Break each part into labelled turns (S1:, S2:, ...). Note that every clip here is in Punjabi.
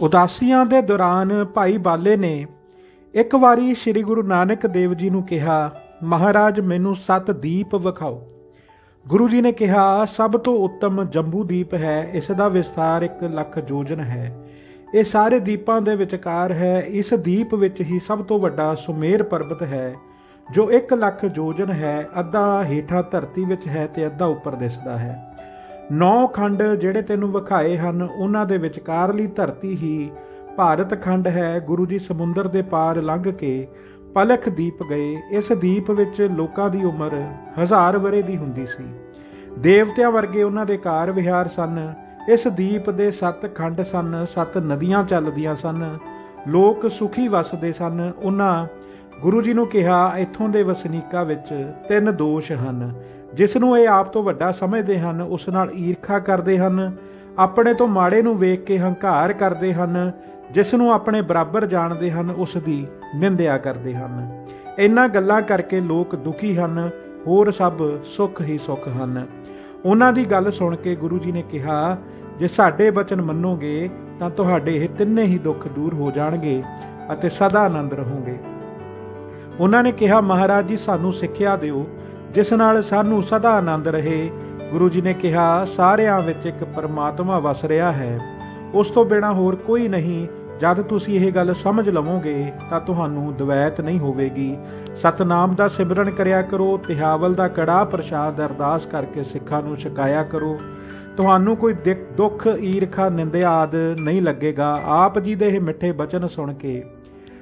S1: ਉਦਾਸੀਆਂ ਦੇ ਦੌਰਾਨ ਭਾਈ ਬਾਲੇ ਨੇ ਇੱਕ ਵਾਰੀ ਸ੍ਰੀ ਗੁਰੂ ਨਾਨਕ ਦੇਵ ਜੀ ਨੂੰ ਕਿਹਾ, ਮਹਾਰਾਜ, ਮੈਨੂੰ ਸੱਤ ਦੀਪ ਵਿਖਾਓ। ਗੁਰੂ ਜੀ ਨੇ ਕਿਹਾ, ਸਭ ਤੋਂ ਉੱਤਮ ਜੰਬੂ ਦੀਪ ਹੈ, ਇਸ ਦਾ ਵਿਸਤਾਰ 1 ਲੱਖ ਯੋਜਨ ਹੈ। ਇਹ ਸਾਰੇ ਦੀਪਾਂ ਦੇ ਵਿਚਕਾਰ ਹੈ। ਇਸ ਦੀਪ ਵਿੱਚ ਹੀ ਸਭ ਤੋਂ ਵੱਡਾ ਸੁਮੇਰ ਪਰਬਤ ਹੈ, ਜੋ 1 ਲੱਖ ਯੋਜਨ ਹੈ। ਅੱਧਾ ਹੇਠਾਂ ਧਰਤੀ ਵਿੱਚ ਹੈ ਤੇ ਅੱਧਾ ਉੱਪਰ ਦਿਸਦਾ ਹੈ। ਨੌ ਖੰਡ ਜਿਹੜੇ ਤੈਨੂੰ ਵਿਖਾਏ ਹਨ, ਉਹਨਾਂ ਦੇ ਵਿਚਕਾਰਲੀ ਧਰਤੀ ਹੀ ਭਾਰਤ ਖੰਡ ਹੈ। ਗੁਰੂ ਜੀ ਸਮੁੰਦਰ ਦੇ ਪਾਰ ਲੰਘ ਕੇ ਪਲਖ ਦੀਪ ਗਏ। ਇਸ ਦੀਪ ਵਿੱਚ ਲੋਕਾਂ ਦੀ ਉਮਰ ਹਜ਼ਾਰ ਵਰੇ ਦੀ ਹੁੰਦੀ ਸੀ। ਦੇਵਤਿਆਂ ਵਰਗੇ ਉਹਨਾਂ ਦੇ ਕਾਰ ਵਿਹਾਰ ਸਨ। ਇਸ ਦੀਪ ਦੇ ਸੱਤ ਖੰਡ ਸਨ, ਸੱਤ ਨਦੀਆਂ ਚੱਲਦੀਆਂ ਸਨ। ਲੋਕ ਸੁਖੀ ਵਸਦੇ ਸਨ। ਉਹਨਾਂ ਗੁਰੂ ਜੀ ਨੂੰ ਕਿਹਾ, ਇੱਥੋਂ ਦੇ ਵਸਨੀਕਾਂ ਵਿੱਚ ਤਿੰਨ ਦੋਸ਼ ਹਨ। ਜਿਸ ਨੂੰ ਇਹ ਆਪ ਤੋਂ ਵੱਡਾ ਸਮਝਦੇ ਹਨ, ਉਸ ਨਾਲ ਈਰਖਾ ਕਰਦੇ ਹਨ, ਆਪਣੇ ਤੋਂ ਮਾੜੇ ਨੂੰ ਵੇਖ ਕੇ ਹੰਕਾਰ ਕਰਦੇ ਹਨ ਜਿਸ ਨੂੰ ਆਪਣੇ ਬਰਾਬਰ ਜਾਣਦੇ ਹਨ, ਉਸ ਦੀ ਨਿੰਦਿਆ ਕਰਦੇ ਹਨ। ਇਹਨਾਂ ਗੱਲਾਂ ਕਰਕੇ ਲੋਕ ਦੁਖੀ ਹਨ, ਹੋਰ ਸਭ ਸੁੱਖ ਹੀ ਸੁੱਖ ਹਨ। ਉਹਨਾਂ ਦੀ ਗੱਲ ਸੁਣ ਕੇ ਗੁਰੂ ਜੀ ਨੇ ਕਿਹਾ, ਜੇ ਸਾਡੇ ਬਚਨ ਮੰਨੋਗੇ, ਤਾਂ ਤੁਹਾਡੇ ਇਹ ਤਿੰਨੇ ਹੀ ਦੁੱਖ ਦੂਰ ਹੋ ਜਾਣਗੇ ਅਤੇ ਸਦਾ ਆਨੰਦ ਰਹੋਗੇ। ਉਹਨਾਂ ਨੇ ਕਿਹਾ, ਮਹਾਰਾਜ ਜੀ, ਸਾਨੂੰ ਸਿੱਖਿਆ ਦਿਓ। ਜਿਸ ਨਾਲ ਸਾਨੂੰ ਸਦਾ ਆਨੰਦ ਰਹੇ। ਗੁਰੂ ਜੀ ਨੇ ਕਿਹਾ, ਸਾਰਿਆਂ ਵਿੱਚ ਇੱਕ ਪਰਮਾਤਮਾ ਵਸ ਰਿਹਾ ਹੈ। ਉਸ ਤੋਂ ਬਿਨਾ ਹੋਰ ਕੋਈ ਨਹੀਂ। ਜਦ ਤੁਸੀਂ ਇਹ ਗੱਲ ਸਮਝ ਲਵੋਗੇ, ਤਾਂ ਤੁਹਾਨੂੰ ਦਵੈਤ ਨਹੀਂ ਹੋਵੇਗੀ। ਸਤਨਾਮ ਦਾ ਸਿਮਰਨ ਕਰਿਆ ਕਰੋ ਤਿਹਾਵਲ ਦਾ ਕੜਾ ਪ੍ਰਸ਼ਾਦ ਅਰਦਾਸ ਕਰਕੇ ਸਿੱਖਾਂ ਨੂੰ ਛਕਾਇਆ ਕਰੋ। ਤੁਹਾਨੂੰ ਕੋਈ ਦਿੱਖ- ਦੁੱਖ, ਈਰਖਾ, ਨਿੰਦਿਆ ਆਦ ਨਹੀਂ ਲੱਗੇਗਾ। ਆਪ ਜੀ ਦੇ ਇਹ ਮਿੱਠੇ ਬਚਨ ਸੁਣ ਕੇ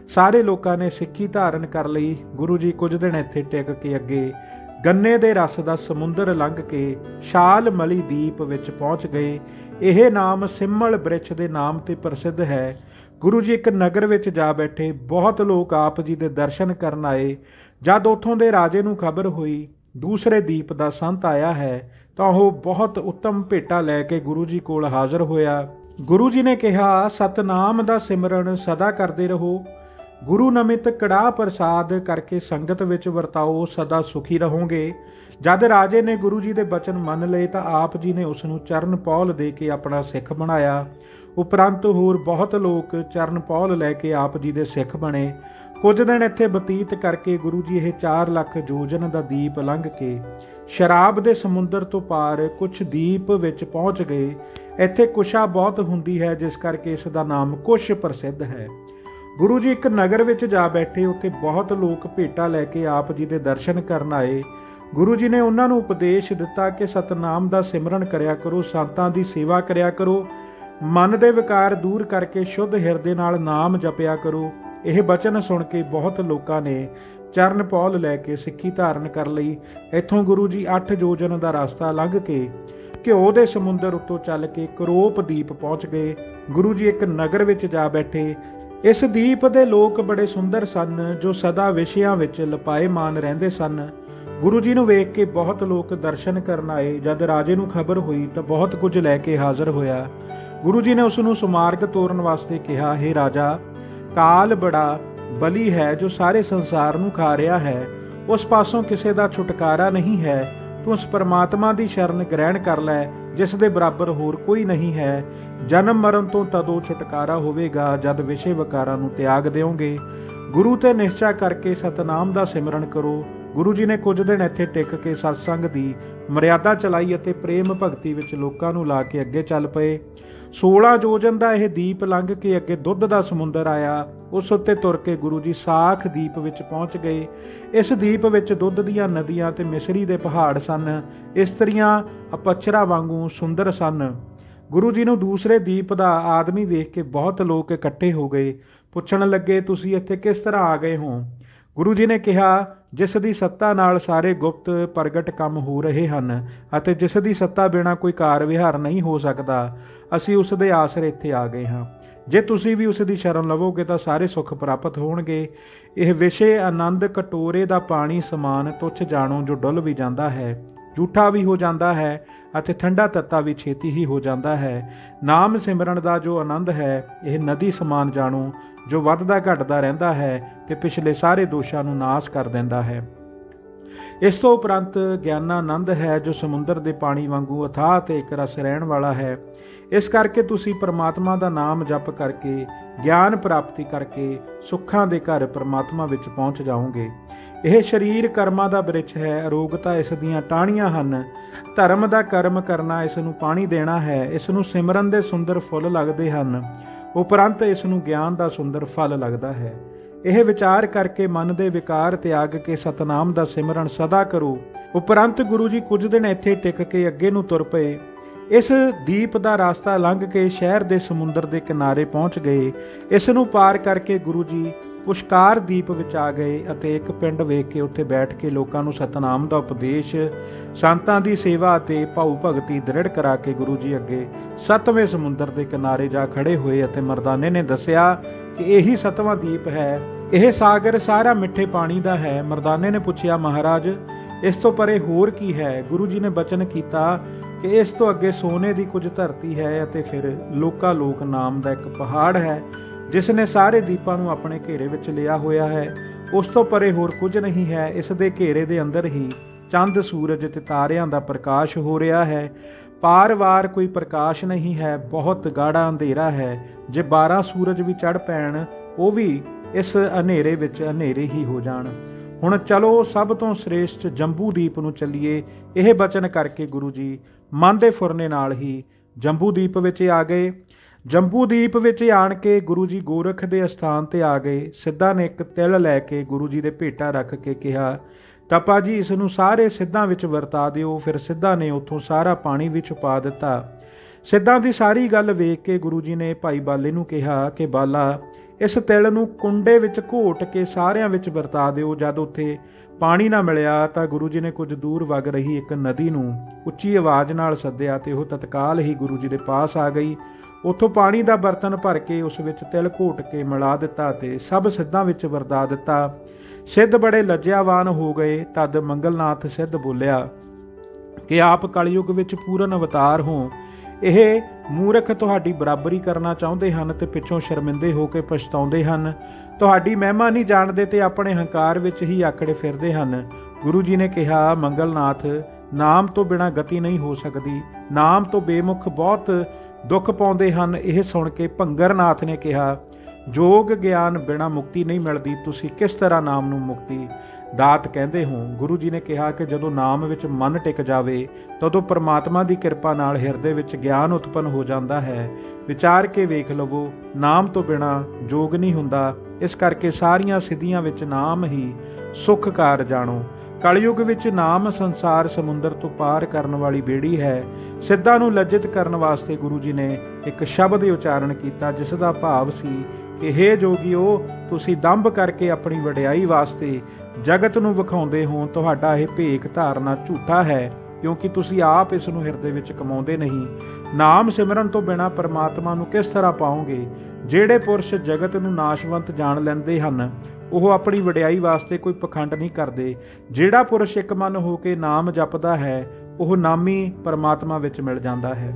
S1: ਸਾਰੇ ਲੋਕਾਂ ਨੇ ਸਿੱਖੀ ਧਾਰਨ ਕਰ ਲਈ। ਗੁਰੂ ਜੀ ਕੁਝ ਦਿਨ ਇੱਥੇ ਟਿਕ ਕੇ ਅੱਗੇ ਗੰਨੇ ਦੇ ਰਸ ਦਾ ਸਮੁੰਦਰ ਲੰਘ ਕੇ ਸ਼ਾਲ ਮਲੀ ਦੀਪ ਵਿੱਚ ਪਹੁੰਚ ਗਏ। ਇਹ ਨਾਮ ਸਿੰਮਲ ਬ੍ਰਿਛ ਦੇ ਨਾਮ ਤੇ ਪ੍ਰਸਿੱਧ ਹੈ। ਗੁਰੂ ਜੀ ਇੱਕ ਨਗਰ ਵਿੱਚ ਜਾ ਬੈਠੇ ਬਹੁਤ ਲੋਕ ਆਪ ਜੀ ਦੇ ਦਰਸ਼ਨ ਕਰਨ ਆਏ। ਜਦ ਉਥੋਂ ਦੇ ਰਾਜੇ ਨੂੰ ਖਬਰ ਹੋਈ, ਦੂਸਰੇ ਦੀਪ ਦਾ ਸੰਤ ਆਇਆ ਹੈ, ਤਾਂ ਉਹ ਬਹੁਤ ਉੱਤਮ ਭੇਟਾ ਲੈ ਕੇ ਗੁਰੂ ਜੀ ਕੋਲ ਹਾਜ਼ਰ ਹੋਇਆ। ਗੁਰੂ ਜੀ ਨੇ ਕਿਹਾ, ਸਤਨਾਮ ਦਾ ਸਿਮਰਨ ਸਦਾ ਕਰਦੇ ਰਹੋ। ਗੁਰੂ ਨਮਿਤ ਕੜਾ ਪ੍ਰਸਾਦ ਕਰਕੇ ਸੰਗਤ ਵਿੱਚ ਵਰਤਾਓ, ਸਦਾ ਸੁਖੀ ਰਹੋਗੇ। ਜਦ ਰਾਜੇ ਨੇ ਗੁਰੂ ਜੀ ਦੇ ਬਚਨ ਮੰਨ ਲਏ ਤਾਂ ਆਪ ਜੀ ਨੇ ਉਸ ਨੂੰ ਚਰਨ ਪੌਲ ਦੇ ਕੇ ਆਪਣਾ ਸਿੱਖ ਬਣਾਇਆ। ਉਪਰੰਤ ਹੋਰ ਬਹੁਤ ਲੋਕ ਚਰਨ ਪੌਲ ਲੈ ਕੇ ਆਪ ਜੀ ਦੇ ਸਿੱਖ ਬਣੇ। ਕੁਝ ਦਿਨ ਇੱਥੇ ਬਤੀਤ ਕਰਕੇ ਗੁਰੂ ਜੀ ਇਹ 4 ਲੱਖ ਯੋਜਨ ਦਾ ਦੀਪ ਲੰਘ ਕੇ ਸ਼ਰਾਬ ਦੇ ਸਮੁੰਦਰ ਤੋਂ ਪਾਰ ਕੁਛ ਦੀਪ ਵਿੱਚ ਪਹੁੰਚ ਗਏ। ਇੱਥੇ ਕੁਸ਼ਾ ਬਹੁਤ ਹੁੰਦੀ ਹੈ, ਜਿਸ ਕਰਕੇ ਇਸ ਦਾ ਨਾਮ ਕੁਸ਼ ਪ੍ਰਸਿੱਧ ਹੈ। ਗੁਰੂ ਜੀ ਇੱਕ ਨਗਰ ਵਿੱਚ ਜਾ ਬੈਠੇ, ਉੱਥੇ ਬਹੁਤ ਲੋਕ ਭੇਟਾ ਲੈ ਕੇ ਆਪ ਜੀ ਦੇ ਦਰਸ਼ਨ ਕਰਨ ਆਏ। ਗੁਰੂ ਜੀ ਨੇ ਉਹਨਾਂ ਨੂੰ ਉਪਦੇਸ਼ ਦਿੱਤਾ ਕਿ ਸਤਨਾਮ ਦਾ ਸਿਮਰਨ ਕਰਿਆ ਕਰੋ, ਸੰਤਾਂ ਦੀ ਸੇਵਾ ਕਰਿਆ ਕਰੋ। ਮਨ ਦੇ ਵਿਕਾਰ ਦੂਰ ਕਰਕੇ ਸ਼ੁੱਧ ਹਿਰਦੇ ਨਾਲ ਨਾਮ ਜਪਿਆ ਕਰੋ। ਇਹ ਬਚਨ ਸੁਣ ਕੇ ਬਹੁਤ ਲੋਕਾਂ ਨੇ ਚਰਨ ਪੌਲ ਲੈ ਕੇ ਸਿੱਖੀ ਧਾਰਨ ਕਰ ਲਈ। ਇੱਥੋਂ ਗੁਰੂ ਜੀ 8 ਯੋਜਨ ਦਾ ਰਸਤਾ ਲੰਘ ਕੇ ਘਿਓ ਦੇ ਸਮੁੰਦਰ ਉੱਤੋਂ ਚੱਲ ਕੇ ਕਰੋਪ ਦੀਪ ਪਹੁੰਚ ਗਏ। ਗੁਰੂ ਜੀ ਇੱਕ ਨਗਰ ਵਿੱਚ ਜਾ ਬੈਠੇ ਇਸ ਦੀਪ ਦੇ ਲੋਕ ਬੜੇ ਸੁੰਦਰ ਸਨ, ਜੋ ਸਦਾ ਵਿਸ਼ਿਆਂ ਵਿੱਚ ਲਪਾਏਮਾਨ ਰਹਿੰਦੇ ਸਨ। ਗੁਰੂ ਜੀ ਨੂੰ ਵੇਖ ਕੇ ਬਹੁਤ ਲੋਕ ਦਰਸ਼ਨ ਕਰਨ ਆਏ। ਜਦ ਰਾਜੇ ਨੂੰ ਖਬਰ ਹੋਈ ਤਾਂ ਬਹੁਤ ਕੁਝ ਲੈ ਕੇ ਹਾਜ਼ਰ ਹੋਇਆ। ਗੁਰੂ ਜੀ ਨੇ ਉਸ ਨੂੰ ਸੁਮਾਰਗ ਤੋਰਨ ਵਾਸਤੇ ਕਿਹਾ हे ਰਾਜਾ, ਕਾਲ ਬੜਾ ਬਲੀ ਹੈ ਜੋ ਸਾਰੇ ਸੰਸਾਰ ਨੂੰ ਖਾ ਰਿਹਾ ਹੈ। ਉਸ ਪਾਸੋਂ ਕਿਸੇ ਦਾ ਛੁਟਕਾਰਾ ਨਹੀਂ ਹੈ। ਤੂੰ ਉਸ ਪਰਮਾਤਮਾ ਦੀ ਸ਼ਰਨ ਗ੍ਰਹਿਣ ਕਰ ਲੈ। ਜਿਸ ਦੇ ਬਰਾਬਰ ਹੋਰ ਕੋਈ ਨਹੀਂ ਹੈ। ਜਨਮ ਮਰਨ ਤੋਂ ਤਦੋਂ ਛੁਟਕਾਰਾ ਹੋਵੇਗਾ ਜਦ ਵਿਸ਼ੇ ਵਿਕਾਰਾਂ ਨੂੰ ਤਿਆਗ ਦਿਓਗੇ ਗੁਰੂ ਤੇ ਨਿਸ਼ਚਾ ਕਰਕੇ ਸਤਨਾਮ ਦਾ ਸਿਮਰਨ ਕਰੋ। ਗੁਰੂ ਜੀ ਨੇ ਕੁਝ ਦਿਨ ਇੱਥੇ ਟਿਕ ਕੇ ਸਤਸੰਗ ਦੀ ਮਰਿਆਦਾ ਚਲਾਈ ਅਤੇ ਪ੍ਰੇਮ ਭਗਤੀ ਵਿੱਚ ਲੋਕਾਂ ਨੂੰ ਲਾ ਕੇ ਅੱਗੇ ਚੱਲ ਪਏ। 16 ਯੋਜਨ ਦਾ ਇਹ ਦੀਪ ਲੰਘ ਕੇ ਅੱਗੇ ਦੁੱਧ ਦਾ ਸਮੁੰਦਰ ਆਇਆ। ਉਸ ਉੱਤੇ ਤੁਰ ਕੇ ਗੁਰੂ ਜੀ ਸਾਖ ਦੀਪ ਵਿੱਚ ਪਹੁੰਚ ਗਏ। ਇਸ ਦੀਪ ਵਿੱਚ ਦੁੱਧ ਦੀਆਂ ਨਦੀਆਂ ਤੇ ਮਿਸਰੀ ਦੇ ਪਹਾੜ ਸਨ। ਇਸਤਰੀਆਂ ਅਪਚਰਾ ਵਾਂਗੂ ਸੁੰਦਰ ਸਨ। ਗੁਰੂ ਜੀ ਨੂੰ ਦੂਸਰੇ ਦੀਪ ਦਾ ਆਦਮੀ ਵੇਖ ਕੇ ਬਹੁਤ ਲੋਕ ਇਕੱਠੇ ਹੋ ਗਏ। ਪੁੱਛਣ ਲੱਗੇ, ਤੁਸੀਂ ਇੱਥੇ ਕਿਸ ਤਰ੍ਹਾਂ ਆ ਗਏ ਹੋ? ਗੁਰੂ ਜੀ ਨੇ ਕਿਹਾ ਜਿਸ ਦੀ ਸੱਤਾ ਨਾਲ ਸਾਰੇ ਗੁਪਤ ਪ੍ਰਗਟ ਕੰਮ ਹੋ ਰਹੇ ਹਨ ਅਤੇ ਜਿਸ ਦੀ ਸੱਤਾ ਬਿਨਾ ਕੋਈ ਕਾਰ ਵਿਹਾਰ ਨਹੀਂ ਹੋ ਸਕਦਾ, ਅਸੀਂ ਉਸ ਦੇ ਆਸਰੇ ਇੱਥੇ ਆ ਗਏ ਹਾਂ। ਜੇ ਤੁਸੀਂ ਵੀ ਉਸ ਦੀ ਸ਼ਰਨ ਲਵੋਗੇ ਤਾਂ ਸਾਰੇ ਸੁੱਖ ਪ੍ਰਾਪਤ ਹੋਣਗੇ। ਇਹ ਵਿਸ਼ੇ ਆਨੰਦ ਕਟੋਰੇ ਦਾ ਪਾਣੀ ਸਮਾਨ ਤੁੱਛ ਜਾਣੋ ਜੋ ਡੁੱਲ ਵੀ ਜਾਂਦਾ ਹੈ, ਝੂਠਾ ਵੀ ਹੋ ਜਾਂਦਾ ਹੈ ਅਤੇ ਠੰਡਾ ਤੱਤਾ ਵੀ ਛੇਤੀ ਹੀ ਹੋ ਜਾਂਦਾ ਹੈ। ਨਾਮ ਸਿਮਰਨ ਦਾ ਜੋ ਆਨੰਦ ਹੈ, ਇਹ ਨਦੀ ਸਮਾਨ ਜਾਣੋ, ਜੋ ਵੱਧਦਾ ਘਟਦਾ ਰਹਿੰਦਾ ਹੈ ਤੇ ਪਿਛਲੇ ਸਾਰੇ ਦੋਸ਼ਾਂ ਨੂੰ ਨਾਸ਼ ਕਰ ਦਿੰਦਾ ਹੈ। ਇਸ ਤੋਂ ਉਪਰੰਤ ਗਿਆਨਾਨੰਦ ਹੈ, ਜੋ ਸਮੁੰਦਰ ਦੇ ਪਾਣੀ ਵਾਂਗੂ ਅਥਾਹ ਤੇ ਇੱਕ ਰਸ ਰਹਿਣ ਵਾਲਾ ਹੈ। ਇਸ ਕਰਕੇ ਤੁਸੀਂ ਪਰਮਾਤਮਾ ਦਾ ਨਾਮ ਜਪ ਕਰਕੇ, ਗਿਆਨ ਪ੍ਰਾਪਤੀ ਕਰਕੇ ਸੁੱਖਾਂ ਦੇ ਘਰ ਪਰਮਾਤਮਾ ਵਿੱਚ ਪਹੁੰਚ ਜਾਓਗੇ। ਇਹ ਸਰੀਰ ਕਰਮਾਂ ਦਾ ਬ੍ਰਿਛ ਹੈ ਅਰੋਗਤਾ ਇਸ ਦੀਆਂ ਟਾਹਣੀਆਂ ਹਨ। ਧਰਮ ਦਾ ਕਰਮ ਕਰਨਾ ਇਸ ਨੂੰ ਪਾਣੀ ਦੇਣਾ ਹੈ, ਇਸ ਨੂੰ ਸਿਮਰਨ ਦੇ ਸੁੰਦਰ ਫੁੱਲ ਲੱਗਦੇ ਹਨ। ਉਪਰੰਤ ਇਸ ਨੂੰ ਗਿਆਨ ਦਾ ਸੁੰਦਰ ਫਲ ਲੱਗਦਾ ਹੈ। ਇਹ ਵਿਚਾਰ ਕਰਕੇ ਮਨ ਦੇ ਵਿਕਾਰ ਤਿਆਗ ਕੇ ਸਤਨਾਮ ਦਾ ਸਿਮਰਨ ਸਦਾ ਕਰੋ। ਉਪਰੰਤ ਗੁਰੂ ਜੀ ਕੁਝ ਦਿਨ ਇੱਥੇ ਟਿਕ ਕੇ ਅੱਗੇ ਨੂੰ ਤੁਰ ਪਏ। ਇਸ ਦੀਪ ਦਾ ਰਾਸਤਾ ਲੰਘ ਕੇ ਸ਼ਹਿਰ ਦੇ ਸਮੁੰਦਰ ਦੇ ਕਿਨਾਰੇ ਪਹੁੰਚ ਗਏ। ਇਸ ਨੂੰ ਪਾਰ ਕਰਕੇ ਗੁਰੂ ਜੀ ਪੁਸ਼ਕਾਰ ਦੀਪ ਵਿੱਚ ਆ ਗਏ ਅਤੇ ਇੱਕ ਪਿੰਡ ਵੇਖ ਕੇ ਉੱਥੇ ਬੈਠ ਕੇ ਲੋਕਾਂ ਨੂੰ ਸਤਨਾਮ ਦਾ ਉਪਦੇਸ਼, ਸੰਤਾਂ ਦੀ ਸੇਵਾ ਅਤੇ ਭਾਉ ਭਗਤੀ ਦ੍ਰਿੜ ਕਰਾ ਕੇ ਗੁਰੂ ਜੀ ਅੱਗੇ ਸੱਤਵੇਂ ਸਮੁੰਦਰ ਦੇ ਕਿਨਾਰੇ ਜਾ ਖੜੇ ਹੋਏ ਅਤੇ ਮਰਦਾਨੇ ਨੇ ਦੱਸਿਆ ਕਿ ਇਹੀ ਸਤਵਾਂ ਦੀਪ ਹੈ, ਇਹ ਸਾਗਰ ਸਾਰਾ ਮਿੱਠੇ ਪਾਣੀ ਦਾ ਹੈ। ਮਰਦਾਨੇ ਨੇ ਪੁੱਛਿਆ, ਮਹਾਰਾਜ, ਇਸ ਤੋਂ ਪਰੇ ਹੋਰ ਕੀ ਹੈ? ਗੁਰੂ ਜੀ ਨੇ ਬਚਨ ਕੀਤਾ ਕਿ ਇਸ ਤੋਂ ਅੱਗੇ ਸੋਨੇ ਦੀ ਕੁਝ ਧਰਤੀ ਹੈ ਅਤੇ ਫਿਰ ਲੋਕਾ ਲੋਕ ਨਾਮ ਦਾ ਇੱਕ ਪਹਾੜ ਹੈ। ਜਿਸ ਨੇ ਸਾਰੇ ਦੀਪਾਂ ਨੂੰ ਆਪਣੇ ਘੇਰੇ ਵਿੱਚ ਲਿਆ ਹੋਇਆ ਹੈ, ਉਸ ਤੋਂ ਪਰੇ ਹੋਰ ਕੁਝ ਨਹੀਂ ਹੈ। ਇਸ ਦੇ ਘੇਰੇ ਦੇ ਅੰਦਰ ਹੀ ਚੰਦ, ਸੂਰਜ ਤੇ ਤਾਰਿਆਂ ਦਾ ਪ੍ਰਕਾਸ਼ ਹੋ ਰਿਹਾ ਹੈ। ਪਾਰ-ਵਾਰ ਕੋਈ ਪ੍ਰਕਾਸ਼ ਨਹੀਂ ਹੈ, ਬਹੁਤ ਗਾੜਾ ਅੰਧੇਰਾ ਹੈ। ਜੇ 12 ਸੂਰਜ ਵੀ ਚੜ ਪੈਣ, ਉਹ ਵੀ ਇਸ ਹਨੇਰੇ ਵਿੱਚ ਹਨੇਰੇ ਹੀ ਹੋ ਜਾਣ। ਹੁਣ ਚਲੋ ਸਭ ਤੋਂ ਸ੍ਰੇਸ਼ਟ ਜੰਬੂ ਦੀਪ ਨੂੰ ਚੱਲੀਏ। ਇਹ ਬਚਨ ਕਰਕੇ ਗੁਰੂ ਜੀ, ਮਨ ਦੇ ਫੁਰਨੇ ਨਾਲ ਹੀ ਜੰਬੂ ਦੀਪ ਵਿੱਚ ਆ ਗਏ। ਜੰਬੂ ਦੀਪ ਵਿੱਚ ਆਣ ਕੇ ਗੁਰੂ ਜੀ ਗੋਰਖ ਦੇ ਅਸਥਾਨ ਤੇ ਆ ਗਏ। ਸਿੱਧਾ ਨੇ ਇੱਕ ਤਿਲ ਲੈ ਕੇ ਗੁਰੂ ਜੀ ਦੇ ਭੇਟਾ ਰੱਖ ਕੇ ਕਿਹਾ ਤਪਾ ਜੀ ਇਸ ਨੂੰ ਸਾਰੇ ਸਿੱਧਾਂ ਵਿੱਚ ਵਰਤਾ ਦਿਓ। ਫਿਰ ਸਿੱਧਾ ਨੇ ਉੱਥੋਂ ਸਾਰਾ ਪਾਣੀ ਵਿੱਚ ਛੁਪਾ ਦਿੱਤਾ। ਸਿੱਧਾਂ ਦੀ ਸਾਰੀ ਗੱਲ ਵੇਖ ਕੇ ਗੁਰੂ ਜੀ ਨੇ ਭਾਈ ਬਾਲੇ ਨੂੰ ਕਿਹਾ ਕਿ, ਬਾਲਾ, ਇਸ ਤਿਲ ਨੂੰ ਕੁੰਡੇ ਵਿੱਚ ਘੋਟ ਕੇ ਸਾਰਿਆਂ ਵਿੱਚ ਵਰਤਾ ਦਿਓ। ਜਦ ਉੱਥੇ ਪਾਣੀ ਨਾ ਮਿਲਿਆ, ਤਾਂ ਗੁਰੂ ਜੀ ਨੇ ਕੁਝ ਦੂਰ ਵਗ ਰਹੀ ਇੱਕ ਨਦੀ ਨੂੰ ਉੱਚੀ ਆਵਾਜ਼ ਨਾਲ ਸੱਦਿਆ ਤੇ ਉਹ ਤਤਕਾਲ ਹੀ ਗੁਰੂ ਜੀ ਦੇ ਪਾਸ ਆ ਗਈ। ਉੱਥੋਂ ਪਾਣੀ ਦਾ ਬਰਤਨ ਭਰ ਕੇ ਉਸ ਵਿੱਚ ਤਿਲ ਘੋਟ ਕੇ ਮਿਲਾ ਦਿੱਤਾ ਤੇ ਸਭ ਸਿੱਧਾਂ ਵਿੱਚ ਵਰਦਾ ਦਿੱਤਾ। ਸਿੱਧ ਬੜੇ ਲੱਜਿਆਵਾਨ ਹੋ ਗਏ, ਤਦ ਮੰਗਲਨਾਥ ਸਿੱਧ ਬੋਲਿਆ, ਕਿ ਆਪ ਕਲਯੁਗ ਵਿੱਚ ਪੂਰਨ ਅਵਤਾਰ ਹੋ। ਇਹ ਮੂਰਖ ਤੁਹਾਡੀ ਬਰਾਬਰੀ ਕਰਨਾ ਚਾਹੁੰਦੇ ਹਨ ਤੇ ਪਿੱਛੋਂ ਸ਼ਰਮਿੰਦੇ ਹੋ ਕੇ ਪਛਤਾਉਂਦੇ ਹਨ। ਤੁਹਾਡੀ ਮਹਿਮਾ ਨਹੀਂ ਜਾਣਦੇ ਤੇ ਆਪਣੇ ਹੰਕਾਰ ਵਿੱਚ ਹੀ ਆਕੜੇ ਫਿਰਦੇ ਹਨ। ਗੁਰੂ ਜੀ ਨੇ ਕਿਹਾ, ਮੰਗਲਨਾਥ, ਨਾਮ ਤੋਂ ਬਿਨਾ ਗਤੀ ਨਹੀਂ ਹੋ ਸਕਦੀ। ਨਾਮ ਤੋਂ ਬੇਮੁਖ ਬਹੁਤ ਦੁੱਖ ਪਾਉਂਦੇ ਹਨ। ਇਹ ਸੁਣ ਕੇ ਭੰਗਰਨਾਥ ਨੇ ਕਿਹਾ, ਜੋਗ ਗਿਆਨ ਬਿਨਾ ਮੁਕਤੀ ਨਹੀਂ ਮਿਲਦੀ। ਤੁਸੀਂ ਕਿਸ ਤਰ੍ਹਾਂ ਨਾਮ ਨੂੰ ਮੁਕਤੀ? ਦਾਤ ਕਹਿੰਦੇ ਹੋ, ਗੁਰੂ ਜੀ ਨੇ ਕਿਹਾ ਕਿ ਜਦੋਂ ਨਾਮ ਵਿੱਚ ਮਨ ਟਿਕ ਜਾਵੇ, ਤਦੋਂ ਪਰਮਾਤਮਾ ਦੀ ਕਿਰਪਾ ਨਾਲ ਹਿਰਦੇ ਵਿੱਚ ਗਿਆਨ ਉਤਪੰਨ ਹੋ ਜਾਂਦਾ ਹੈ। ਵਿਚਾਰ ਕੇ ਵੇਖ ਲਵੋ, ਨਾਮ ਤੋਂ ਬਿਨਾ ਜੋਗ ਨਹੀਂ ਹੁੰਦਾ। ਇਸ ਕਰਕੇ ਸਾਰੀਆਂ ਸਿੱਧੀਆਂ ਵਿੱਚ ਨਾਮ ਹੀ ਸੁਖ ਕਾਰ ਜਾਣੋ। ਕਲਯੁਗ ਵਿੱਚ ਨਾਮ ਸੰਸਾਰ ਸਮੁੰਦਰ ਤੋਂ ਪਾਰ ਕਰਨ ਵਾਲੀ ਬੇੜੀ ਹੈ, ਸਿੱਧਾ ਨੂੰ ਲੱਜਿਤ ਕਰਨ ਵਾਸਤੇ ਗੁਰੂ ਜੀ ਨੇ ਇੱਕ ਸ਼ਬਦ ਉਚਾਰਨ ਕੀਤਾ, ਜਿਸ ਦਾ ਭਾਵ ਸੀ ਕਿ हे ਜੋਗਿਓ, ਤੁਸੀਂ ਦੰਭ ਕਰਕੇ ਆਪਣੀ ਵਡਿਆਈ ਵਾਸਤੇ ਜਗਤ ਨੂੰ ਵਿਖਾਉਂਦੇ ਹੋ, ਤੁਹਾਡਾ ਇਹ ਭੇਖ ਧਾਰਨਾ ਝੂਠਾ ਹੈ। ਕਿਉਂਕਿ ਤੁਸੀਂ ਆਪ ਇਸ ਨੂੰ ਹਿਰਦੇ ਵਿੱਚ ਕਮਾਉਂਦੇ ਨਹੀਂ। ਨਾਮ ਸਿਮਰਨ ਤੋਂ ਬਿਨਾ ਪਰਮਾਤਮਾ ਨੂੰ ਕਿਸ ਤਰ੍ਹਾਂ ਪਾਓਗੇ? ਜਿਹੜੇ ਪੁਰਸ਼ ਜਗਤ ਨੂੰ ਨਾਸ਼ਵੰਤ ਜਾਣ ਲੈਂਦੇ ਹਨ, ਉਹ ਆਪਣੀ ਵਡਿਆਈ ਵਾਸਤੇ ਕੋਈ ਪਖੰਡ ਨਹੀਂ ਕਰਦੇ। ਜਿਹੜਾ ਪੁਰਸ਼ ਇੱਕ ਮਨ ਹੋ ਕੇ ਨਾਮ ਜਪਦਾ ਹੈ, ਉਹ ਨਾਮੀ ਪਰਮਾਤਮਾ ਵਿੱਚ ਮਿਲ ਜਾਂਦਾ ਹੈ।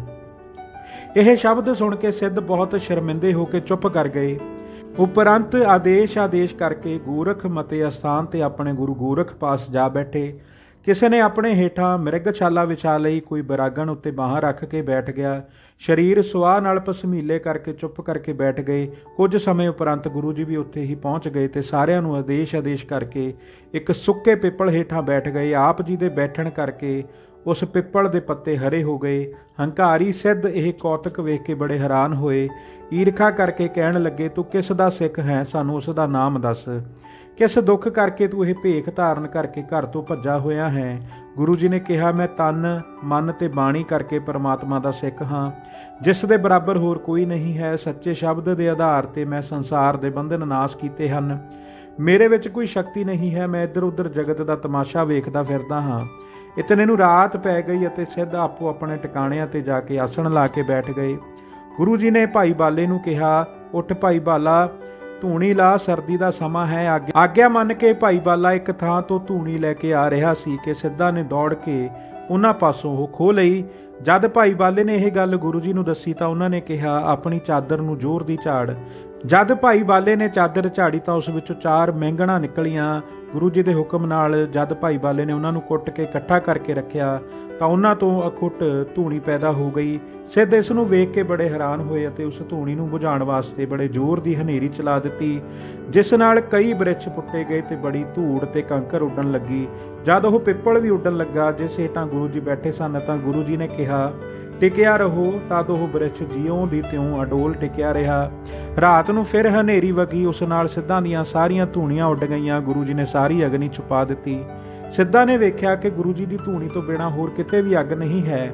S1: ਇਹ ਸ਼ਬਦ ਸੁਣ ਕੇ ਸਿੱਧ ਬਹੁਤ ਸ਼ਰਮਿੰਦੇ ਹੋ ਕੇ ਚੁੱਪ ਕਰ ਗਏ। ਉਪਰੰਤ ਆਦੇਸ਼ ਆਦੇਸ਼ ਕਰਕੇ ਗੋਰਖ ਮਤੇ ਅਸਥਾਨ ਤੇ ਆਪਣੇ ਗੁਰੂ ਗੋਰਖ ਪਾਸ ਜਾ ਬੈਠੇ। ਕਿਸੇ ਨੇ ਆਪਣੇ ਹੇਠਾਂ ਮ੍ਰਿਗਛਾਲਾ ਵਿਛਾ ਲਈ, ਕੋਈ ਬਰਾਗਣ ਉੱਤੇ ਬਾਹਾਂ ਰੱਖ ਕੇ ਬੈਠ ਗਿਆ। ਸਰੀਰ ਸੁਆਹ ਨਾਲ ਪਸਮੀਲੇ ਕਰਕੇ ਚੁੱਪ ਕਰਕੇ ਬੈਠ ਗਏ। ਕੁਝ ਸਮੇਂ ਉਪਰੰਤ ਗੁਰੂ ਜੀ ਵੀ ਉੱਥੇ ਹੀ ਪਹੁੰਚ ਗਏ ਤੇ ਸਾਰਿਆਂ ਨੂੰ ਆਦੇਸ਼ ਆਦੇਸ਼ ਕਰਕੇ ਇੱਕ ਸੁੱਕੇ ਪਿੱਪਲ ਹੇਠਾਂ ਬੈਠ ਗਏ। ਆਪ ਜੀ ਦੇ ਬੈਠਣ ਕਰਕੇ ਉਸ ਪਿੱਪਲ ਦੇ ਪੱਤੇ ਹਰੇ ਹੋ ਗਏ। ਹੰਕਾਰੀ ਸਿੱਧ ਇਹ ਕੌਤਕ ਵੇਖ ਕੇ ਬੜੇ ਹੈਰਾਨ ਹੋਏ। ਈਰਖਾ ਕਰਕੇ ਕਹਿਣ ਲੱਗੇ, ਤੂੰ ਕਿਸ ਦਾ ਸਿੱਖ ਹੈ? ਸਾਨੂੰ ਉਸ ਦਾ ਨਾਮ ਦੱਸ। ਕਿਸ ਦੁੱਖ ਕਰਕੇ ਤੂੰ ਇਹ ਭੇਖ ਧਾਰਨ ਕਰਕੇ ਘਰ ਤੋਂ ਭੱਜਾ ਹੋਇਆ ਹੈ? ਗੁਰੂ ਜੀ ਨੇ ਕਿਹਾ, ਮੈਂ ਤਨ, ਮਨ ਤੇ ਬਾਣੀ ਕਰਕੇ ਪਰਮਾਤਮਾ ਦਾ ਸਿੱਖ ਹਾਂ। ਜਿਸ ਦੇ ਬਰਾਬਰ ਹੋਰ ਕੋਈ ਨਹੀਂ ਹੈ, ਸੱਚੇ ਸ਼ਬਦ ਦੇ ਆਧਾਰ ਤੇ ਮੈਂ ਸੰਸਾਰ ਦੇ ਬੰਧਨ ਨਾਸ਼ ਕੀਤੇ ਹਨ। ਮੇਰੇ ਵਿੱਚ ਕੋਈ ਸ਼ਕਤੀ ਨਹੀਂ ਹੈ, ਮੈਂ ਇੱਧਰ ਉੱਧਰ ਜਗਤ ਦਾ ਤਮਾਸ਼ਾ ਵੇਖਦਾ ਫਿਰਦਾ ਹਾਂ। ਇਤਨੇ ਨੂੰ ਰਾਤ ਪੈ ਗਈ ਅਤੇ ਸਿੱਧ ਆਪੋ ਆਪਣੇ ਟਿਕਾਣਿਆਂ ਤੇ ਜਾ ਕੇ ਆਸਣ ਲਾ ਕੇ ਬੈਠ ਗਏ। ਗੁਰੂ ਜੀ ਨੇ ਭਾਈ ਬਾਲੇ ਨੂੰ ਕਿਹਾ, ਉੱਠ ਭਾਈ ਬਾਲਾ ਧੂਣੀ ਲਾ, ਸਰਦੀ ਦਾ ਸਮਾਂ ਹੈ ਆਗਿਆ। ਮੰਨ ਕੇ ਭਾਈ ਬਾਲਾ ਇੱਕ ਥਾਂ ਤੋਂ ਧੂਣੀ ਲੈ ਕੇ ਆ ਰਿਹਾ ਸੀ ਕਿ ਸਿੱਧਾ ਨੇ ਦੌੜ ਕੇ ਉਹਨਾਂ ਪਾਸੋਂ ਉਹ ਖੋ ਲਈ। ਜਦ ਭਾਈ ਬਾਲੇ ਨੇ ਇਹ ਗੱਲ ਗੁਰੂ ਜੀ ਨੂੰ ਦੱਸੀ ਤਾਂ ਉਹਨਾਂ ਨੇ ਕਿਹਾ, ਆਪਣੀ ਚਾਦਰ ਨੂੰ ਜ਼ੋਰ ਦੀ ਝਾੜ। ਜਦ ਭਾਈ ਬਾਲੇ ਨੇ ਚਾਦਰ ਝਾੜੀ ਤਾਂ ਉਸ ਵਿੱਚੋਂ ਚਾਰ ਮਹਿੰਗਣਾ ਨਿਕਲੀਆਂ। ਗੁਰੂ ਜੀ ਦੇ ਹੁਕਮ ਨਾਲ ਜਦ ਭਾਈ ਬਾਲੇ ਨੇ ਉਹਨਾਂ ਨੂੰ ਕੁੱਟ ਕੇ ਇਕੱਠਾ ਕਰਕੇ ਰੱਖਿਆ, ਤਾਂ ਉਹਨਾਂ ਤੋਂ ਅਖੁੱਟ ਧੂਣੀ ਪੈਦਾ ਹੋ ਗਈ। ਸਿੱਧ ਇਸ ਨੂੰ ਵੇਖ ਕੇ ਬੜੇ ਹੈਰਾਨ ਹੋਏ ਅਤੇ ਉਸ ਧੂਣੀ ਨੂੰ ਬੁਝਾਉਣ ਵਾਸਤੇ ਬੜੇ ਜ਼ੋਰ ਦੀ ਹਨੇਰੀ ਚਲਾ ਦਿੱਤੀ। ਜਿਸ ਨਾਲ ਕਈ ਬ੍ਰਿਛ ਪੁੱਟੇ ਗਏ ਤੇ ਬੜੀ ਧੂੜ ਤੇ ਕੰਕਰ ਉੱਡਣ ਲੱਗੀ। ਜਦ ਉਹ ਪਿੱਪਲ ਵੀ ਉੱਡਣ ਲੱਗਾ, ਜਿਸ ਹੇਠਾਂ ਗੁਰੂ ਜੀ ਬੈਠੇ ਸਨ, ਤਾਂ ਗੁਰੂ ਜੀ ਨੇ ਕਿਹਾ ਟਿਕਿਆ ਰਹੋ, ਤਦ ਉਹ ਬ੍ਰਿਛ ਜਿਉਂ ਦੀ ਤਿਉਂ ਅਡੋਲ ਟਿਕਿਆ ਰਿਹਾ। ਰਾਤ ਨੂੰ ਫਿਰ ਹਨੇਰੀ ਵਗੀ, ਉਸ ਨਾਲ ਸਿੱਧਾਂ ਦੀਆਂ ਸਾਰੀਆਂ ਧੂਣੀਆਂ ਉੱਡ ਗਈਆਂ। ਗੁਰੂ ਜੀ ਨੇ ਸਾਰੀ ਅਗਨੀ ਛੁਪਾ ਦਿੱਤੀ। ਸਿੱਧਾ ਨੇ ਵੇਖਿਆ ਕਿ ਗੁਰੂ ਜੀ ਦੀ ਧੂਣੀ ਤੋਂ ਬਿਨਾ ਹੋਰ ਕਿਤੇ ਵੀ ਅੱਗ ਨਹੀਂ ਹੈ।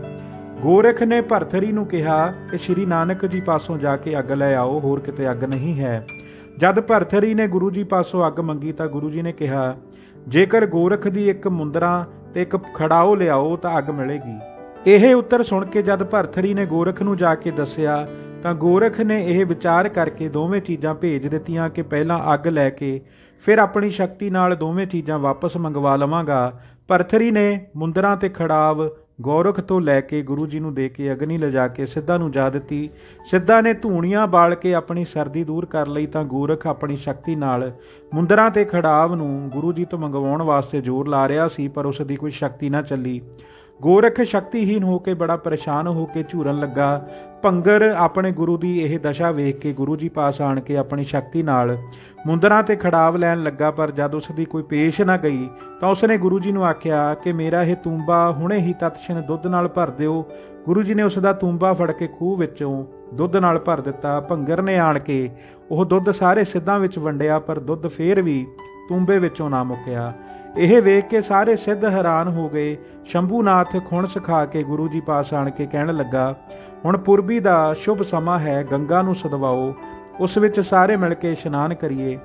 S1: ਗੋਰਖ ਨੇ ਭਰਥਰੀ ਨੂੰ ਕਿਹਾ ਕਿ ਸ਼੍ਰੀ ਨਾਨਕ ਜੀ ਪਾਸੋਂ ਜਾ ਕੇ ਅੱਗ ਲੈ ਆਓ, ਹੋਰ ਕਿਤੇ ਅੱਗ ਨਹੀਂ ਹੈ। ਜਦ ਭਰਥਰੀ ਨੇ ਗੁਰੂ ਜੀ ਪਾਸੋਂ ਅੱਗ ਮੰਗੀ ਤਾਂ ਗੁਰੂ ਜੀ ਨੇ ਕਿਹਾ, ਜੇਕਰ ਗੋਰਖ ਦੀ ਇੱਕ ਮੁੰਦਰਾ ਤੇ ਇੱਕ ਖੜਾਓ ਲਿਆਓ ਤਾਂ ਅੱਗ ਮਿਲੇਗੀ। ਇਹ ਉੱਤਰ ਸੁਣ ਕੇ ਜਦ ਭਰਥਰੀ ਨੇ ਗੋਰਖ ਨੂੰ ਜਾ ਕੇ ਦੱਸਿਆ, ਤਾਂ ਗੋਰਖ ਨੇ ਇਹ ਵਿਚਾਰ ਕਰਕੇ ਦੋਵੇਂ ਚੀਜ਼ਾਂ ਭੇਜ ਦਿੱਤੀਆਂ ਕਿ ਪਹਿਲਾਂ ਅੱਗ ਲੈ ਕੇ ਫਿਰ ਆਪਣੀ ਸ਼ਕਤੀ ਨਾਲ ਦੋਵੇਂ ਚੀਜ਼ਾਂ ਵਾਪਸ ਮੰਗਵਾ ਲਵਾਂਗਾ। ਭਰਥਰੀ ਨੇ ਮੁੰਦਰਾਂ ਤੇ ਖੜਾਵ ਗੋਰਖ ਤੋਂ ਲੈ ਕੇ ਗੁਰੂ ਜੀ ਨੂੰ ਦੇ ਕੇ ਅਗਨੀ ਲਿਜਾ ਕੇ ਸਿੱਧਾ ਨੂੰ ਜਾ ਦਿੱਤੀ। ਸਿੱਧਾ ਨੇ ਧੂਣੀਆਂ ਬਾਲ ਕੇ ਆਪਣੀ ਸਰਦੀ ਦੂਰ ਕਰ ਲਈ ਤਾਂ ਗੋਰਖ ਆਪਣੀ ਸ਼ਕਤੀ ਨਾਲ ਮੁੰਦਰਾਂ ਤੇ ਖੜਾਵ ਨੂੰ ਗੁਰੂ ਜੀ ਤੋਂ ਮੰਗਵਾਉਣ ਵਾਸਤੇ ਜ਼ੋਰ ਲਾ ਰਿਹਾ ਸੀ, ਪਰ ਉਸ ਦੀ ਕੋਈ ਸ਼ਕਤੀ ਨਾ ਚੱਲੀ। ਗੋਰਖ ਸ਼ਕਤੀਹੀਨ ਹੋ ਕੇ ਬੜਾ ਪਰੇਸ਼ਾਨ ਹੋ ਕੇ ਝੂਰਨ ਲੱਗਾ। ਭੰਗਰ ਆਪਣੇ ਗੁਰੂ ਦੀ ਇਹ ਦਸ਼ਾ ਵੇਖ ਕੇ ਗੁਰੂ ਜੀ ਪਾਸ ਆਣ ਕੇ ਆਪਣੀ ਸ਼ਕਤੀ ਨਾਲ ਮੁੰਦਰਾਂ ਤੇ ਖੜਾਵ ਲੈਣ ਲੱਗਾ, ਪਰ ਜਦ ਉਸ ਦੀ ਕੋਈ ਪੇਸ਼ ਨਾ ਗਈ, ਤਾਂ ਉਸਨੇ ਗੁਰੂ ਜੀ ਨੂੰ ਆਖਿਆ ਕਿ ਮੇਰਾ ਇਹ ਤੂੰਬਾ ਹੁਣੇ ਹੀ ਤਤਸ਼ਨ ਦੁੱਧ ਨਾਲ ਭਰ ਦਿਓ। ਗੁਰੂ ਜੀ ਨੇ ਉਸ ਦਾ ਤੂੰਬਾ ਫੜ ਕੇ ਖੂਹ ਵਿੱਚੋਂ ਦੁੱਧ ਨਾਲ ਭਰ ਦਿੱਤਾ। ਭੰਗਰ ਨੇ ਆਣ ਕੇ ਉਹ ਦੁੱਧ ਸਾਰੇ ਸਿੱਧਾਂ ਵਿੱਚ ਵੰਡਿਆ, ਪਰ ਦੁੱਧ ਫੇਰ ਵੀ ਤੂੰਬੇ ਵਿੱਚੋਂ ਨਾ ਮੁੱਕਿਆ। ਇਹ ਵੇਖ ਕੇ ਸਾਰੇ ਸਿੱਧ ਹੈਰਾਨ ਹੋ ਗਏ। ਸ਼ੰਭੂਨਾਥ ਖੁਣ ਸਿਖਾ ਕੇ ਗੁਰੂ ਜੀ ਪਾਸ ਆਣ ਕੇ ਕਹਿਣ ਲੱਗਾ, ਹੁਣ ਪੁਰਬੀ ਦਾ ਸ਼ੁਭ ਸਮਾਂ ਹੈ, ਗੰਗਾ ਨੂੰ ਸਦਵਾਓ। ਉਸ ਵਿੱਚ ਸਾਰੇ ਮਿਲ ਕੇ ਇਸ਼ਨਾਨ ਕਰੀਏ।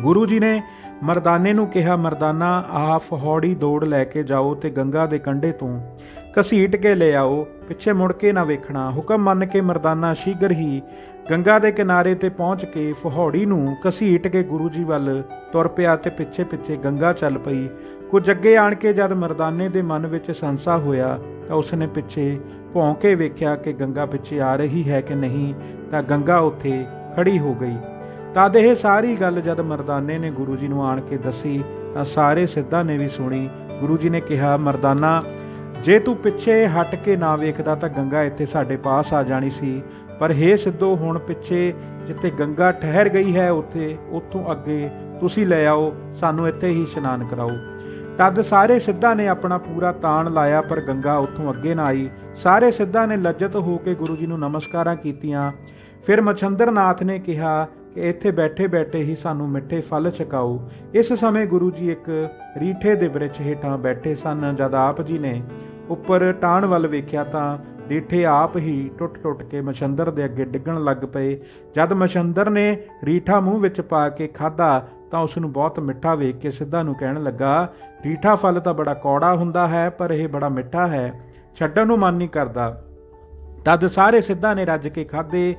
S1: ਗੁਰੂ ਜੀ ਨੇ ਮਰਦਾਨੇ ਨੂੰ ਕਿਹਾ, ਮਰਦਾਨਾ, ਆਪ ਹੌੜੀ ਦੌੜ ਲੈ ਕੇ ਜਾਓ ਤੇ ਗੰਗਾ ਦੇ ਕੰਢੇ ਤੋਂ ਘਸੀਟ ਕੇ ਲੈ ਆਓ। ਪਿੱਛੇ ਮੁੜ ਕੇ ਨਾ ਵੇਖਣਾ। ਹੁਕਮ ਮੰਨ ਕੇ ਮਰਦਾਨਾ ਸ਼ੀਘਰ ਹੀ ਗੰਗਾ ਦੇ ਕਿਨਾਰੇ ਤੇ ਪਹੁੰਚ ਕੇ ਫਹੌੜੀ ਨੂੰ ਘਸੀਟ ਕੇ ਗੁਰੂ ਜੀ ਵੱਲ ਤੁਰ ਪਿਆ ਤੇ ਪਿੱਛੇ ਪਿੱਛੇ ਗੰਗਾ ਚੱਲ ਪਈ। ਕੁਝ ਅੱਗੇ ਆਣ ਕੇ ਜਦ ਮਰਦਾਨੇ ਦੇ ਮਨ ਵਿੱਚ ਸੰਸਾ ਹੋਇਆ ਤਾਂ ਉਸਨੇ ਪਿੱਛੇ ਭੌਂ ਕੇ ਵੇਖਿਆ ਕਿ ਗੰਗਾ ਪਿੱਛੇ ਆ ਰਹੀ ਹੈ ਕਿ ਨਹੀਂ, ਤਾਂ ਗੰਗਾ ਉੱਥੇ ਖੜੀ ਹੋ ਗਈ। ਤਦ ਇਹ ਸਾਰੀ ਗੱਲ ਜਦ ਮਰਦਾਨੇ ਨੇ ਗੁਰੂ ਜੀ ਨੂੰ ਆਣ ਕੇ ਦੱਸੀ, ਤਾਂ ਸਾਰੇ ਸਿੱਧਾਂ ਨੇ ਵੀ ਸੁਣੀ। ਗੁਰੂ ਜੀ ਨੇ ਕਿਹਾ, ਮਰਦਾਨਾ, ਜੇ ਤੂੰ ਪਿੱਛੇ ਹਟ ਕੇ ਨਾ ਵੇਖਦਾ ਤਾਂ ਗੰਗਾ ਇੱਥੇ ਸਾਡੇ ਪਾਸ ਆ ਜਾਣੀ ਸੀ। ਪਰ ਹੇ ਸਿੱਧੋ ਹੁਣ ਪਿੱਛੇ, ਜਿੱਥੇ ਗੰਗਾ ਠਹਿਰ ਗਈ ਹੈ ਉੱਥੇ, ਉੱਥੋਂ ਅੱਗੇ ਤੁਸੀਂ ਲੈ ਆਓ, ਸਾਨੂੰ ਇੱਥੇ ਹੀ ਇਸ਼ਨਾਨ ਕਰਾਓ। ਤਦ ਸਾਰੇ ਸਿੱਧਾਂ ਨੇ ਆਪਣਾ ਪੂਰਾ ਤਾਣ ਲਾਇਆ, ਪਰ ਗੰਗਾ ਉੱਥੋਂ ਅੱਗੇ ਨਾ ਆਈ। ਸਾਰੇ ਸਿੱਧਾਂ ਨੇ ਲੱਜਤ ਹੋ ਕੇ ਗੁਰੂ ਜੀ ਨੂੰ ਨਮਸਕਾਰਾਂ ਕੀਤੀਆਂ। ਫਿਰ ਮਛੰਦਰਨਾਥ ਨੇ ਕਿਹਾ ਕਿ ਇੱਥੇ ਬੈਠੇ ਬੈਠੇ ਹੀ ਸਾਨੂੰ ਮਿੱਠੇ ਫਲ ਛਕਾਓ। ਇਸ ਸਮੇਂ ਗੁਰੂ ਜੀ ਇੱਕ ਰੀਠੇ ਦੇ ਬ੍ਰਿਛ ਹੇਠਾਂ ਬੈਠੇ ਸਨ, ਜਦ ਆਪ ਜੀ ਨੇ ਉੱਪਰ ਟਾਣ ਵੱਲ ਵੇਖਿਆ ਤਾਂ ਰੀਠੇ ਆਪ ਹੀ ਟੁੱਟ-ਟੁੱਟ ਕੇ ਮਛੰਦਰ ਦੇ ਅੱਗੇ ਡਿੱਗਣ ਲੱਗ ਪਏ। ਜਦ ਮਛੰਦਰ ਨੇ ਰੀਠਾ ਮੂੰਹ ਵਿੱਚ ਪਾ ਕੇ ਖਾਧਾ ਤਾਂ ਉਸ ਨੂੰ ਬਹੁਤ ਮਿੱਠਾ ਵੇਖ ਕੇ ਸਿੱਧਾ ਨੂੰ ਕਹਿਣ ਲੱਗਾ, ਰੀਠਾ ਫਲ ਤਾਂ ਬੜਾ ਕੌੜਾ ਹੁੰਦਾ ਹੈ, ਪਰ ਇਹ ਬੜਾ ਮਿੱਠਾ ਹੈ। ਛੱਡਣ ਨੂੰ ਮਨ ਨਹੀਂ ਕਰਦਾ। ਤਦ ਸਾਰੇ ਸਿੱਧਾ ਨੇ ਰੱਜ ਕੇ ਖਾਦੇ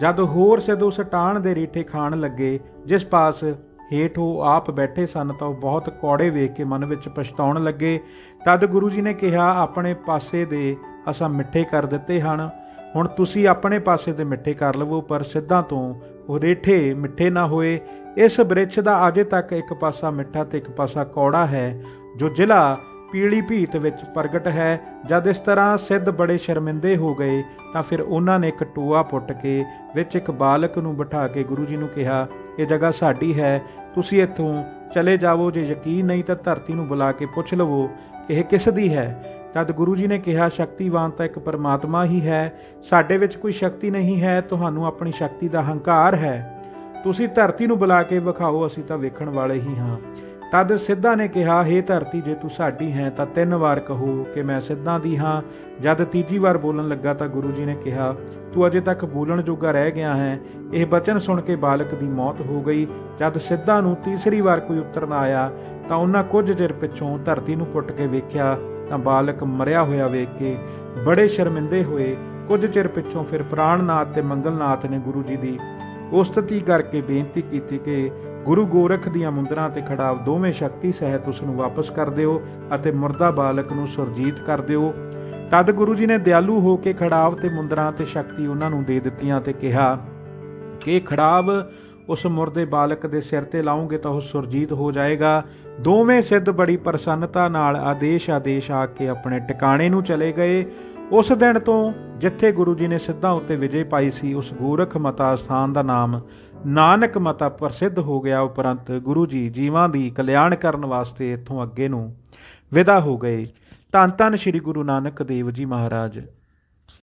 S1: ਜਦ ਹੋਰ ਸਿੱਧ ਉਸ ਟਾਣ ਦੇ ਰੀਠੇ ਖਾਣ ਲੱਗੇ, ਜਿਸ ਪਾਸ ਹੇਠ ਉਹ ਆਪ ਬੈਠੇ ਸਨ ਤਾਂ ਉਹ ਬਹੁਤ ਕੌੜੇ ਵੇਖ ਕੇ ਮਨ ਵਿੱਚ ਪਛਤਾਉਣ ਲੱਗੇ। ਤਦ ਗੁਰੂ ਜੀ ਨੇ ਕਿਹਾ, ਆਪਣੇ ਪਾਸੇ ਦੇ ਅਸਾਂ ਮਿੱਠੇ ਕਰ ਦਿੱਤੇ ਹਨ। ਹੁਣ ਤੁਸੀਂ ਆਪਣੇ ਪਾਸੇ ਤੇ ਮਿੱਠੇ ਕਰ ਲਵੋ, ਪਰ ਸਿੱਧਾਂ ਤੋਂ ਉਹ ਰੇਠੇ ਮਿੱਠੇ ਨਾ ਹੋਏ। ਇਸ ਬ੍ਰਿਛ ਦਾ ਅਜੇ ਤੱਕ ਇੱਕ ਪਾਸਾ ਮਿੱਠਾ ਤੇ ਇੱਕ ਪਾਸਾ ਕੌੜਾ ਹੈ, ਜੋ ਜ਼ਿਲ੍ਹਾ ਪੀਲੀ ਭੀਤ ਵਿੱਚ ਪ੍ਰਗਟ ਹੈ। ਜਦ ਇਸ ਤਰ੍ਹਾਂ ਸਿੱਧ ਬੜੇ ਸ਼ਰਮਿੰਦੇ ਹੋ ਗਏ, ਤਾਂ ਫਿਰ ਉਹਨਾਂ ਨੇ ਇੱਕ ਟੂਆ ਪੁੱਟ ਕੇ ਵਿੱਚ ਇੱਕ ਬਾਲਕ ਨੂੰ ਬਿਠਾ ਕੇ ਗੁਰੂ ਜੀ ਨੂੰ ਕਿਹਾ, ਇਹ ਜਗ੍ਹਾ ਸਾਡੀ ਹੈ, ਤੁਸੀਂ ਇੱਥੋਂ ਚਲੇ ਜਾਵੋ। ਜੇ ਯਕੀਨ ਨਹੀਂ ਤਾਂ ਧਰਤੀ ਨੂੰ ਬੁਲਾ ਕੇ ਪੁੱਛ ਲਵੋ ਇਹ ਕਿਸ ਦੀ ਹੈ? ਤਦ ਗੁਰੂ ਜੀ ਨੇ ਕਿਹਾ, ਸ਼ਕਤੀਵਾਨ ਤਾਂ ਇੱਕ ਪਰਮਾਤਮਾ ਹੀ ਹੈ, ਸਾਡੇ ਵਿੱਚ ਕੋਈ ਸ਼ਕਤੀ ਨਹੀਂ ਹੈ, ਤੁਹਾਨੂੰ ਆਪਣੀ ਸ਼ਕਤੀ ਦਾ ਹੰਕਾਰ ਹੈ। ਤੁਸੀਂ ਧਰਤੀ ਨੂੰ ਬੁਲਾ ਕੇ ਵਿਖਾਓ, ਅਸੀਂ ਤਾਂ ਵੇਖਣ ਵਾਲੇ ਹੀ ਹਾਂ। ਤਦ ਸਿੱਧਾ ਨੇ ਕਿਹਾ, ਹੇ ਧਰਤੀ, ਜੇ ਤੂੰ ਸਾਡੀ ਹੈ, ਤਾਂ ਤਿੰਨ ਵਾਰ ਕਹੋ ਕਿ ਮੈਂ ਸਿੱਧਾਂ ਦੀ ਹਾਂ। ਜਦ ਤੀਜੀ ਵਾਰ ਬੋਲਣ ਲੱਗਾ, ਤਾਂ ਗੁਰੂ ਜੀ ਨੇ ਕਿਹਾ, ਤੂੰ ਅਜੇ ਤੱਕ ਬੋਲਣ ਜੋਗਾ ਰਹਿ ਗਿਆ ਹੈ। ਇਹ ਬਚਨ ਸੁਣ ਕੇ ਬਾਲਕ ਦੀ ਮੌਤ ਹੋ ਗਈ। ਜਦ ਸਿੱਧਾ ਨੂੰ ਤੀਸਰੀ ਵਾਰ ਕੋਈ ਉੱਤਰ ਨਾ ਆਇਆ, ਤਾਂ ਉਹਨਾਂ ਕੁਝ ਚਿਰ ਪਿੱਛੋਂ ਧਰਤੀ ਨੂੰ ਪੁੱਟ ਕੇ ਵੇਖਿਆ ਤਾਂ ਬਾਲਕ ਮਰਿਆ ਹੋਇਆ ਵੇਖ ਕੇ ਬੜੇ ਸ਼ਰਮਿੰਦੇ ਹੋਏ। ਕੁਝ ਚਿਰ ਪਿੱਛੋਂ ਫਿਰ ਪ੍ਰਾਣਨਾਥ ਤੇ ਮੰਗਲਨਾਥ ਨੇ ਗੁਰੂ ਜੀ ਦੀ ਉਸਤਤੀ ਕਰਕੇ ਬੇਨਤੀ ਕੀਤੀ ਕਿ ਗੁਰੂ ਗੋਰਖ ਦੀਆਂ ਮੁੰਦਰਾਂ ਤੇ ਖੜਾਵ ਦੋਵੇਂ ਸ਼ਕਤੀ ਸਹਿਤ ਉਸ ਨੂੰ ਵਾਪਸ ਕਰ ਦਿਓ ਅਤੇ ਮੁਰਦਾ ਬਾਲਕ ਨੂੰ ਸੁਰਜੀਤ ਕਰ ਦਿਓ। ਤਦ ਗੁਰੂ ਜੀ ਨੇ ਦਿਆਲੂ ਹੋ ਕੇ ਖੜਾਵ ਤੇ ਮੁੰਦਰਾਂ ਤੇ ਸ਼ਕਤੀ ਉਹਨਾਂ ਨੂੰ ਦੇ ਦਿੱਤੀਆਂ ਤੇ ਕਿਹਾ ਕਿ ਖੜਾਵ ਉਸ ਮੁਰਦੇ ਬਾਲਕ ਦੇ ਸਿਰ ਤੇ ਲਾਉਂਗੇ ਤਾਂ ਉਹ ਸੁਰਜੀਤ ਹੋ ਜਾਏਗਾ। ਦੋਵੇਂ ਸਿੱਧ ਬੜੀ ਪ੍ਰਸੰਨਤਾ ਨਾਲ ਆਦੇਸ਼ ਆਦੇਸ਼ ਆ ਕੇ ਆਪਣੇ ਟਿਕਾਣੇ ਨੂੰ ਚਲੇ ਗਏ। ਉਸ ਦਿਨ ਤੋਂ ਜਿੱਥੇ ਗੁਰੂ ਜੀ ਨੇ ਸਿੱਧਾਂ ਉੱਤੇ ਵਿਜੇ ਪਾਈ ਸੀ, ਉਸ ਗੋਰਖ ਮਤਾ ਸਥਾਨ ਦਾ ਨਾਮ ਨਾਨਕ ਮਤਾ ਪ੍ਰਸਿੱਧ ਹੋ ਗਿਆ। ਉਪਰੰਤ ਗੁਰੂ ਜੀ ਜੀਵਾਂ ਦੀ ਕਲਿਆਣ ਕਰਨ ਵਾਸਤੇ ਇੱਥੋਂ ਅੱਗੇ ਨੂੰ ਵਿਦਾ ਹੋ ਗਏ। ਧੰਨ ਧੰਨ ਸ੍ਰੀ ਗੁਰੂ ਨਾਨਕ ਦੇਵ ਜੀ ਮਹਾਰਾਜ।